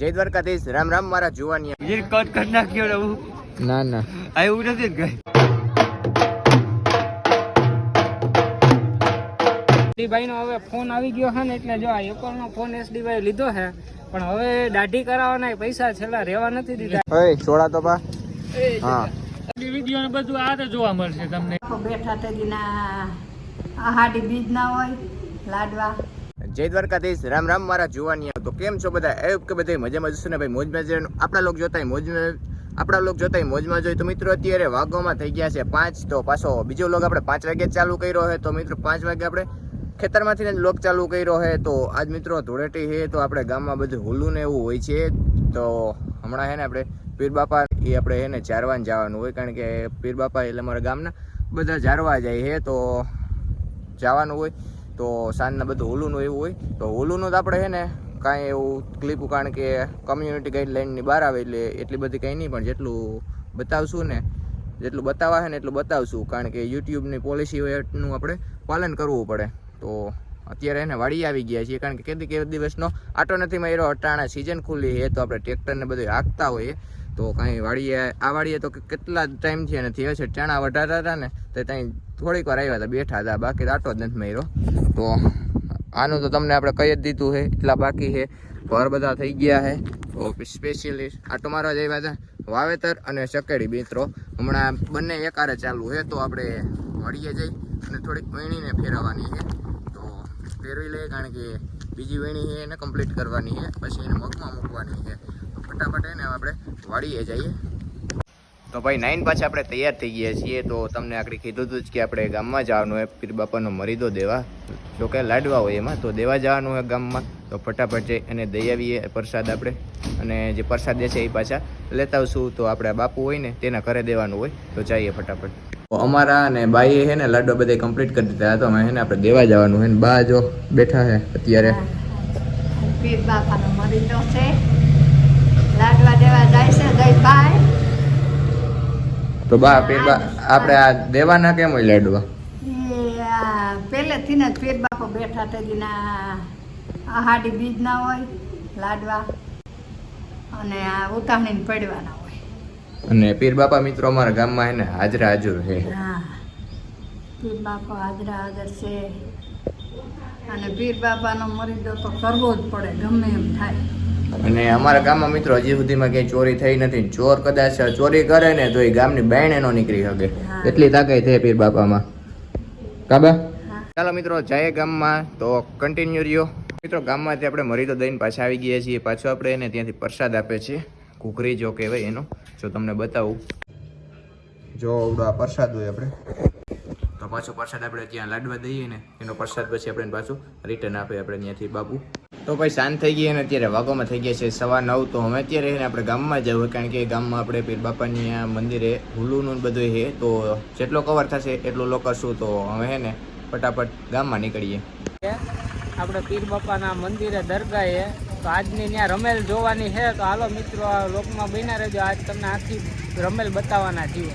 જય દ્વારકાધીશ. રામ રામ મારા જુવાની જે કટ કટ નાખ્યો ને હું. ના ના. આ એવું નથી ને ભાઈ નો હવે ફોન આવી ગયો છે ને એટલે જો આ એકોર નો ફોન એસડી ભાઈ લીધો છે. પણ હવે દાઢી કરાવવાના પૈસા છેલ્લા રહેવા નથી દીધા. હવે છોડા તો પા હા. વીડિયો ને બધું આ તો જોવા મળશે તમને. બેઠા તેદીના આહાડી બીજ ના હોય લાડવા. જય દ્વારકાધીશ, રામ રામ મારા જુવાની તો કેમ છો બધા? એ કે બધા મજામાં જશો ને ભાઈ? મોજમાં છે આપણા લોક જોતા મોજમાં આપણા લોક જોતા મોજમાં જોઈ તો મિત્રો, અત્યારે વાઘોમાં થઈ ગયા છે પાંચ. તો પાછો બીજો લોક આપણે પાંચ વાગે ચાલુ કર્યો છે. તો મિત્રો, પાંચ વાગે આપણે ખેતરમાંથી ને લોક ચાલુ કર્યો છે. તો આજ મિત્રો ધૂળેટી છે. તો આપણે ગામમાં બધું હુલું ને એવું હોય છે. તો હમણાં છે ને આપણે પીર બાપા એ આપણે એને ચારવાને જવાનું હોય. કારણ કે પીર બાપા એટલે અમારા ગામના બધા જારવા જાય છે. તો જવાનું હોય. તો સાંજના બધું હોલુનું એવું હોય. તો હોલુનું તો આપણે છે ને કાંઈ એવું ક્લિપ કારણ કે કમ્યુનિટી ગાઈડલાઇનની બહાર આવે એટલે એટલી બધી કંઈ નહીં, પણ જેટલું બતાવશું ને, જેટલું બતાવવા છે ને એટલું બતાવશું. કારણ કે યુટ્યુબની પોલિસી હોય આપણે પાલન કરવું પડે. તો અત્યારે એને વાડી આવી ગયા છીએ, કારણ કે કેદી કેવી દિવસનો આટો નથી માર્યો, અટાણા સિઝન ખુલ્લી છે, તો આપણે ટ્રેક્ટરને બધું હાંકતા હોઈએ. તો કાંઈ વાડીએ, આ વાડીએ તો કેટલા ટાઈમથી એને થયો છે ટાણા વઢાતા હતા ને, તો ત્યાં થોડીક વાર આવ્યા હતા, બેઠા હતા, બાકી આટો જ નથી માર્યો. તો આનું તો તમને આપણે કહી જ દીધું છે, એટલા બાકી છે, ઘર બધા થઈ ગયા છે. તો સ્પેશિયલી આટો મારવા જ આવ્યા હતા, વાવેતર અને ચકેડી મિત્રો. હમણાં બંને એકારે ચાલુ છે, તો આપણે વળીએ જઈ અને થોડીક વેણીને ફેરવવાની છે. તો ફેરવી લઈએ, કારણ કે બીજી વેણી છે એને કમ્પ્લીટ કરવાની છે, પછી એને મગમાં મૂકવાની છે. ફટાફટ એને આપણે વાળીએ જઈએ. તો ભાઈ નાઇન પાછા આપણે તૈયાર થઈ ગયા છીએ. તો તમને આગળ કીધું હતું જ કે આપણે ગામમાં જવાનું હોય. પીર બાપાનો મરીદો દેવા. જો કે લાડવા હોય એમાં, તો દેવા જવાનું હોય ગામમાં. તો ફટાફટ જઈ અને દઈ આવીએ પ્રસાદ આપણે. અને જે પ્રસાદ દેશે એ પાછા લેતા આવશું. તો આપણે બાપુ હોય ને તેના ઘરે દેવાનું હોય. તો જઈએ ફટાફટ. અમારા અને બાઈએ હે ને લાડવા બધે કમ્પ્લીટ કરી દીધા. તો અમે છે આપણે દેવા જવાનું છે ને બા જો બેઠા છે અત્યારે. પીર બાપાનો મરીદો છે. લાડવા દેવા જાય છે જય ભાઈ. તો બા પીર બા આપણે આ દેવાના કેમ હોય લાડવા? પહેલેથી ને પીર બાપો બેઠા તેદીના આહાડી બીજ ના હોય લાડવા. અને આ ઉતાણીને પડવાના હોય. અને પીર બાપા મિત્રો અમારા ગામમાં એને હાજરા હાજર છે હા. પીર બાપો હાજરા હાજર છે. અને પીર બાપાનો મરીદો તો કરવો જ પડે ગમે એમ થાય. અને અમારા ગામમાં મિત્રો હજી સુધીમાં ક્યાંય ચોરી થઈ નથી. ચોર કદાચ ચોરી કરે ને તો એ ગામની બેન એનો નીકળી શકે. એટલી તાકાત છે પીર બાપામાં. કાબા? ચાલો મિત્રો જાય ગામમાં. તો કન્ટિન્યુ રહ્યો. મિત્રો ગામમાંથી આપણે મરી તો દઈને પાછા આવી ગયા છીએ. પાછો આપણે એને ત્યાંથી પ્રસાદ આપે છે. કુકરી જો કહેવાય એનો. જો તમને બતાવું. જો આવડો આ પ્રસાદ હોય આપણે. તો પાછો પ્રસાદ આપણે ત્યાં લાડવા દઈએ ને. એનો પ્રસાદ પછી આપણે પાછું રિટર્ન આપે આપણે ત્યાંથી બાપુ. તો ભાઈ શાંત થઈ ગઈ અને અત્યારે વાગોમાં થઈ ગયા છે સવા નવ, તો અમે અત્યારે આપણે ગામમાં જવું કારણ કે ગામમાં આપણે પીર બાપાની આ મંદિરે હુલુનું બધું છે, તો જેટલો કવર થશે એટલું લો કરશું તો અમે હે ને ફટાફટ ગામમાં નીકળીએ. આપણે પીર બાપાના મંદિરે દરગાહે તો આજની ત્યાં રમેલ જોવાની છે, તો હાલો મિત્રો લોકમાં બન્યા રહેજો. આજ તમને આખી રમેલ બતાવવાના છીએ.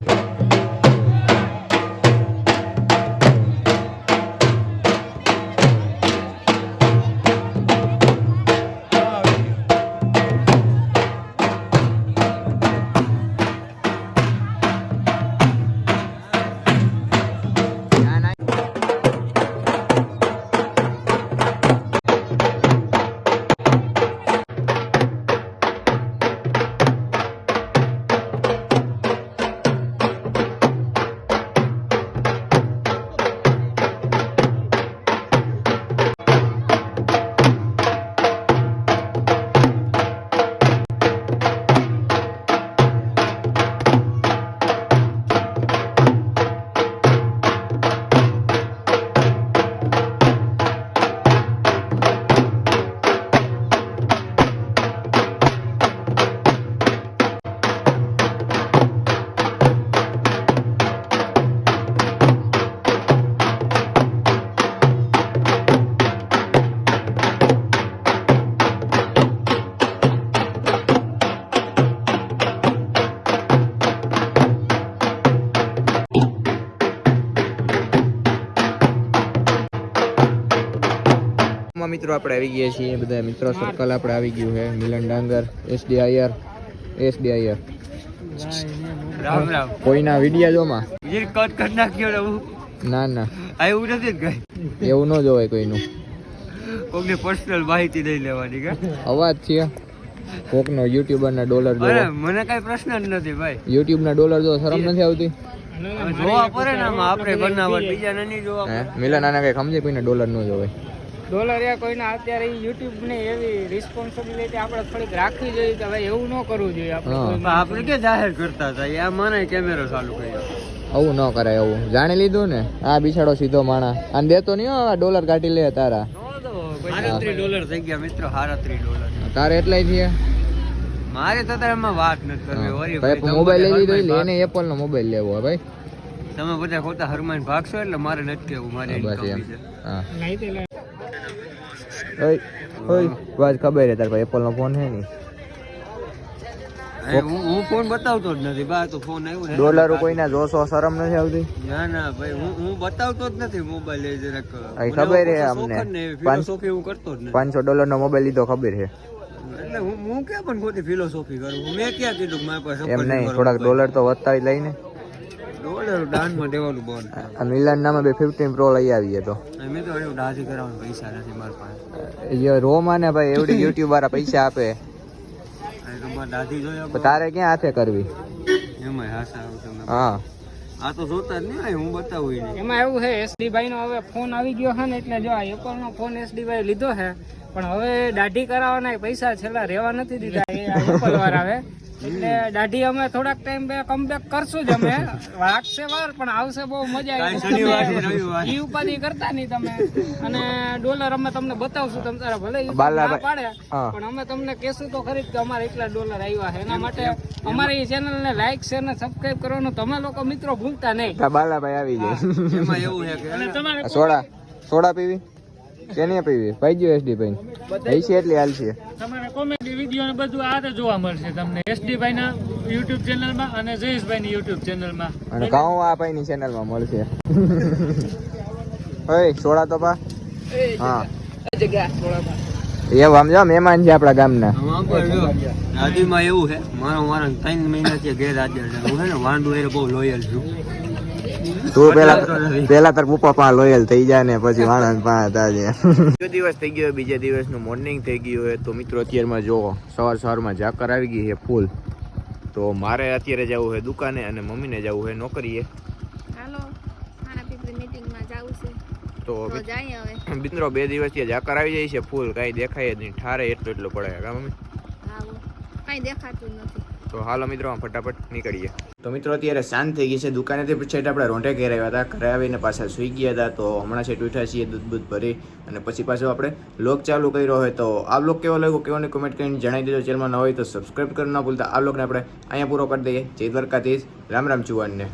મિત્રો આપણે આવી ગયા છીએ બધા મિત્રો સર્કલ આપણે આવી ગયું છે. મિલન ડાંગર એસડીઆઈઆર આયર એસડી આયર રામ રામ. કોઈના વિડિયા જોમાં કટ કરી નાખ્યો ને ના ના. એવું નથી કઈ. એવું ન જોવાય કોઈનું. કોકની પર્સનલ માહિતી લઈ લેવાની કે? અવાજ છે. કોકનો યુટ્યુબરના ડોલર જો મને કઈ પ્રશ્ન જ નથી ભાઈ. યુટ્યુબના ડોલર જો શરમ નથી આવતી? જોવા પડે ને આપણે બનાવટ બીજાને નહીં જોવા મિલન આના કઈ સમજે કોઈને ડોલર ન જોવાય ડોલર યા કોઈના અત્યારે યુટ્યુબની એવી રિસ્પોન્સિબિલિટી આપણે થોડીક રાખવી જોઈએ કે ભાઈ એવું ન કરવું જોઈએ આપણે કે આપણે જાહેર કરતા હતા? આ મને કેમેરો ચાલુ કર્યો. આવું ન કરાય એવું જાણી લીધું ને? આ બિછાડો સીધો માણા. અને દેતો નહીં હો, આ ડોલર કાઢી લે તારા. ડોલર થઈ ગયા મિત્રો હારાત્રી ડોલર. તારે એટલાય થયા? મારે તો તારે એમાં વાત નથી કરવી વળી ભાઈ, મોબાઈલ લઈ લીધો એટલે એને એપલ નો મોબાઈલ લેવો ભાઈ. તમે બધા ખોટા હરમાન ભાગશો એટલે મારે નથી કેવું મારે હા, બસ income એમ છે હા નહીં તે લે. ઓય ઓય ખબર હે તાર ભાઈ એપલ નો ફોન હે ની હું ફોન બતાવતો જ નથી બા તો ફોન આવ્યો ને? ડોલર કોઈના જોશો શરમ નથી આવતી? ના ના ભાઈ હું હું બતાવતો જ નથી મોબાઈલ એ જરાક. ખબર હે અમને. ફિલોસોફી હું કરતો જ નથી. પાંચસો ડોલર નો મોબાઈલ લીધો ખબર છે. એટલે હું હું ક્યાં પણ ખોટી ફિલોસોફી કરું? મેં ક્યાં કીધું મારી પાસે એમ નહીં થોડાક ડોલર તો વધતા લઈને. ડોલર દાનમાં દેવાનું બંધ. આ મિલન નામે બે ફિફ્ટીન પ્રો લઈ આવીએ તો. અને તો એવું દાઢી કરાવવાનું પૈસા નથી મારા પાસે. ને ભાઈ એવડી યુટ્યુબ વાળા પૈસા આપે. તારે ક્યાં હાથે કરવી? એમાં હાસા હા. આ તો જોતા જ નહીં હું બતાવું એમાં એવું છે એસડી ભાઈ નો હવે ફોન આવી ગયો છે ને એટલે જો આ એપલ નો ફોન એસડી ભાઈ લીધો છે પણ હવે દાઢી કરાવવાના પૈસા છેલ્લા રહેવા નથી દીધા એ એપલ વાર હવે. એટલે દાઢી અમે થોડાક ટાઈમ બે કમબેક કરશું જ અમે. વાગશે વાર પણ આવશે બહુ મજા આવી. ઈ ઉપાધિ કરતા નહીં તમે. અને ડોલર અમે તમને બતાવશું તમે તારા ભલે ઈ પાડે. પણ અમે તમને કહેશું તો ખરી કે અમારે એટલા ડોલર આવ્યા છે. એના માટે અમારી ચેનલને લાઈક શેર ને સબસ્ક્રાઇબ કરવાનું. તમે લોકો મિત્રો ભૂલતા નહીં. બાલાભાઈ આવી જાય એમાં એવું છે કે અને તમારે સોડા સોડા પીવી? કે નહીં પીવી ભાઈ ગયો એસડી ભાઈ પૈસા એટલી હાલ છે. તમારે કોમેડી વીડિયો ને બધું આ જોવા મળશે તમને. એસડી ભાઈ ના યુટ્યુબ ચેનલમાં અને જયેશભાઈ ની યુટ્યુબ ચેનલમાં અને ઘઉં આ ભાઈ ની ચેનલમાં મળશે. ઓય સોડા તો પા. હા. એવું આમ જો મહેમાન છે આપણા ગામના. આમાં પણ જો, દાદીમાં એવું છે. મારો મારા ત્રણ મહિના છે ઘેર હાજર છે. હું છે ને વાંડુ એ બહુ લોયલ છું. તું પેલા પેલા તાર પપ્પા પા લોયલ થઈ જાય ને પછી વાણંદ પા તાજે બીજો દિવસ થઈ ગયો બીજા દિવસનું મોર્નિંગ થઈ ગયું હોય તો મિત્રો અત્યારમાં જો સવાર સવારમાં ઝાકર આવી ગઈ છે ફૂલ. તો મારે અત્યારે જવું છે દુકાને અને મમ્મીને જવું છે નોકરીએ. હાલો મારા પીપળી મીટિંગમાં જવું છે. તો મિત્રો બે દિવસથી ઝાકર આવી જાય છે ફૂલ. કાંઈ દેખાય જ નહીં. ઠારે એટલું એટલું પડે કા મમ્મી? આવું દેખાતું નથી. તો હાલો મિત્રો ફટાફટ નીકળીએ. તો મિત્રો, અત્યારે શાંત થઈ ગઈ છે. દુકાનેથી પછી આપણે રોંઢે ઘેર આવ્યા હતા. ઘરે આવીને પાછા સુઈ ગયા હતા. તો હમણાં છે ઉઠ્યા છીએ, દૂધ બૂધ ભરી. અને પછી પાછો આપણે લોક ચાલુ કર્યો હોય તો આ બ્લોગ કેવો લાગ્યો, કેવો કોમેન્ટ કરીને જણાવી દેજો. ચેનલમાં ન હોય તો સબસ્ક્રાઈબ કરી ન ભૂલતા. આ બ્લોગને આપણે અહીંયા પૂરો કરી દઈએ. જય દ્વારકાધીશ. રામ રામ ચુવાનને